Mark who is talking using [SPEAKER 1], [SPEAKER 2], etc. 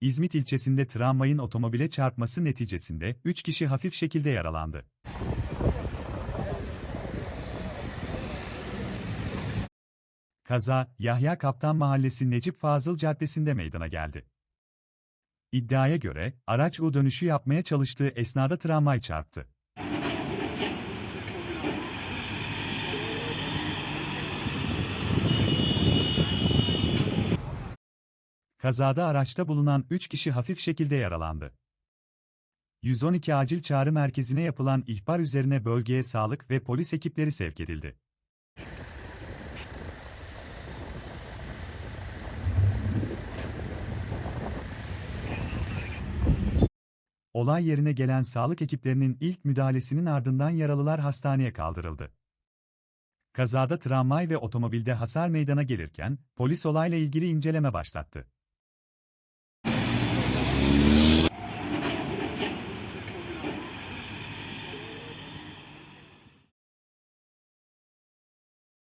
[SPEAKER 1] İzmit ilçesinde tramvayın otomobile çarpması neticesinde 3 kişi hafif şekilde yaralandı. Kaza, Yahya Kaptan Mahallesi Necip Fazıl Caddesi'nde meydana geldi. İddiaya göre, araç U dönüşü yapmaya çalıştığı esnada tramvay çarptı. Kazada araçta bulunan 3 kişi hafif şekilde yaralandı. 112 acil çağrı merkezine yapılan ihbar üzerine bölgeye sağlık ve polis ekipleri sevk edildi. Olay yerine gelen sağlık ekiplerinin ilk müdahalesinin ardından yaralılar hastaneye kaldırıldı. Kazada tramvay ve otomobilde hasar meydana gelirken, polis olayla ilgili inceleme başlattı.